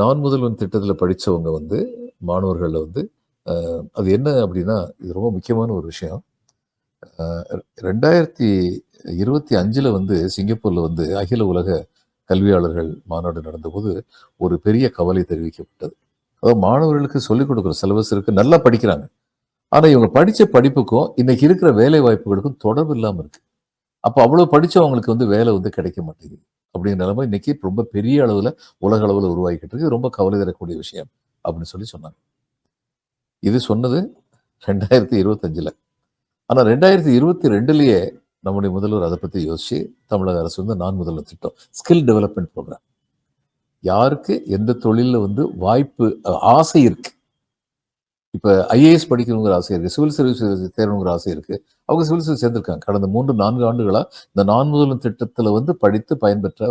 நான் முதல்வன் திட்டத்தில் படித்தவங்க வந்து மாணவர்களில் வந்து அது என்ன அப்படின்னா இது ரொம்ப முக்கியமான ஒரு விஷயம். ரெண்டாயிரத்தி இருபத்தி அஞ்சில் வந்து சிங்கப்பூரில் வந்து அகில உலக கல்வியாளர்கள் மாநாடு நடந்தபோது ஒரு பெரிய கவலை தெரிவிக்கப்பட்டது. அதாவது மாணவர்களுக்கு சொல்லிக் கொடுக்குற சிலபஸ் இருக்குது நல்லா படிக்கிறாங்க. ஆனால் இவங்க படித்த படிப்புக்கும் இன்னைக்கு இருக்கிற வேலை வாய்ப்புகளுக்கும் தொடர்பு இல்லாமல் இருக்கு. அப்போ அவ்வளோ படித்தவங்களுக்கு வந்து வேலை வந்து கிடைக்க மாட்டேங்குது. அப்படிங்கிற நிலைமை இன்னைக்கு ரொம்ப பெரிய அளவில் உலக அளவில் உருவாகிக்கிட்டு இருக்கு. ரொம்ப கவலை தரக்கூடிய விஷயம் அப்படின்னு சொல்லி சொன்னாங்க. இது சொன்னது ரெண்டாயிரத்தி இருபத்தஞ்சில். ஆனால் ரெண்டாயிரத்தி இருபத்தி ரெண்டுலேயே நம்முடைய முதல்வர் அதை பற்றி யோசிச்சு தமிழக அரசு வந்து நான் முதல்வர் திட்டம் ஸ்கில் டெவலப்மெண்ட் ப்ரோக்ராம் யாருக்கு எந்த தொழிலில் வந்து வாய்ப்பு ஆசை இருக்குது இப்போ ஐஏஎஸ் படிக்கணுங்கிற ஆசை இருக்குது சிவில் சர்வீஸ் தேரணுங்கிற ஆசை இருக்குது அவங்க சிவில் சர்வீஸ் சேர்ந்திருக்காங்க. கடந்த மூன்று நான்கு ஆண்டுகளாக இந்த நான் முதலும் திட்டத்தில் வந்து படித்து பயன்பெற்ற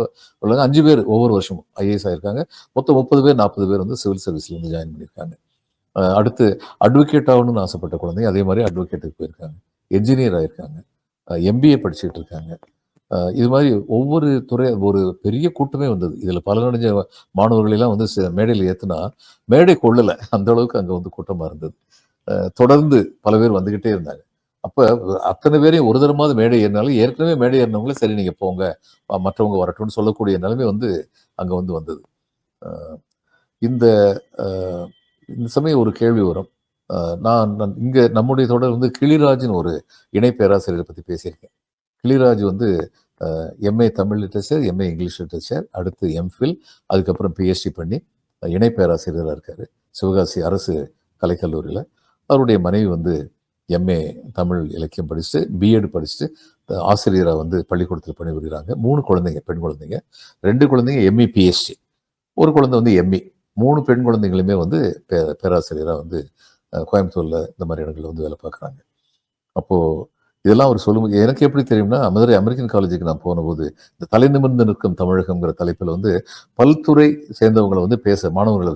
உள்ளவங்க அஞ்சு பேர் ஒவ்வொரு வருஷமும் ஐஏஎஸ் ஆகியிருக்காங்க மொத்தம் முப்பது பேர் நாற்பது பேர் வந்து சிவில் சர்வீஸ்லேருந்து வந்து ஜாயின் பண்ணியிருக்காங்க. அடுத்து அட்வொகேட் ஆகணும்னு ஆசைப்பட்ட குழந்தைங்க அதே மாதிரி அட்வொகேட்டுக்கு போயிருக்காங்க. என்ஜினியர் ஆகியிருக்காங்க எம்பிஏ படிச்சுட்டு இருக்காங்க. இது மாதிரி ஒவ்வொரு துறை ஒரு பெரிய கூட்டமே வந்தது. இதில் பலனடைஞ்ச மாணவர்களெல்லாம் வந்து ச- மேடையில் ஏற்றுனா மேடை கொள்ளலை. அந்த அளவுக்கு அங்கே வந்து கூட்டமாக இருந்தது. தொடர்ந்து பல பேர் வந்துக்கிட்டே இருந்தாங்க. அப்போ அத்தனை பேரையும் ஒரு தரமாவது மேடை ஏறினாலும் ஏற்கனவே மேடை ஏறினவங்களே சரி நீங்கள் போங்க. மற்றவங்க வரட்டும்னு சொல்லக்கூடிய நிலைமை வந்து அங்கே வந்து வந்தது. இந்த இந்த சமயம் ஒரு கேள்வி வரும். நான் இங்கே நம்முடைய தொடர் வந்து கிளிராஜின் ஒரு இணை பேராசிரியரை பற்றி பேசியிருக்கேன். கிளிராஜ் வந்து MA Tamil literature MA English literature அடுத்து எம்ஃபில் அதுக்கப்புறம் பிஹெச்டி பண்ணி இணைப்பேராசிரியராக இணை பேராசிரியராக சிவகாசி அரசு கலைக்கல்லூரியில். அவருடைய மனைவி வந்து எம்ஏ தமிழ் இலக்கியம் படிச்சுட்டு பிஎட் படிச்சுட்டு ஆசிரியராக வந்து பள்ளிக்கூடத்தில் பணிபுரிகிறாங்க மூணு குழந்தைங்க பெண் குழந்தைங்க. ரெண்டு குழந்தைங்க எம்இ பிஹெச்டி ஒரு குழந்தை வந்து எம்இ மூணு பெண் குழந்தைங்களுமே வந்து பே பேராசிரியராக வந்து கோயம்புத்தூரில் இந்த மாதிரி இடங்கள்ல வந்து வேலை பார்க்குறாங்க. அப்போது இதெல்லாம் அவர் சொல்லும் எனக்கு எப்படி தெரியும்னா மதுரை அமெரிக்கன் காலேஜுக்கு நான் போனபோது இந்த தலை நிமிர்ந்து நிற்கும் தமிழகம்ங்கிற தலைப்பில் வந்து பல்துறை சேர்ந்தவங்களை வந்து பேச மாணவர்களை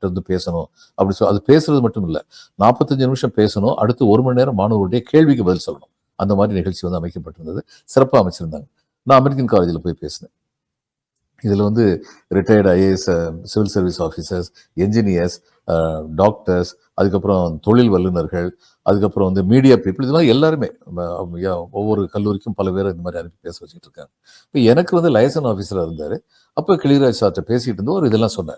வந்து பேசணும் அப்படி சொல் அது பேசுறது மட்டும் இல்லை நாற்பத்தஞ்சு நிமிஷம் பேசணும் அடுத்து ஒரு மணி நேரம் மாணவர்களுடைய கேள்விக்கு பதில் சொல்லணும். அந்த மாதிரி நிகழ்ச்சி வந்து அமைக்கப்பட்டிருந்தது சிறப்பாக அமைச்சிருந்தாங்க. நான் அமெரிக்கன் காலேஜில் போய் பேசினேன். இதில் வந்து retired IAS civil service officers engineers doctors அதுக்கப்புறம் தொழில் வல்லுநர்கள் அதுக்கப்புறம் வந்து மீடியா பீப்புள் இது மாதிரி எல்லாருமே ஒவ்வொரு கல்லூரிக்கும் பல பேர் இந்த மாதிரி அனுப்பி பேச வச்சுட்டு இருக்காங்க. இப்போ எனக்கு வந்து லைசன் ஆஃபீஸராக இருந்தார். அப்போ கிளிராஜ் சார்ட்ட பேசிட்டு இருந்தோம். ஒரு இதெல்லாம் சொன்னார்.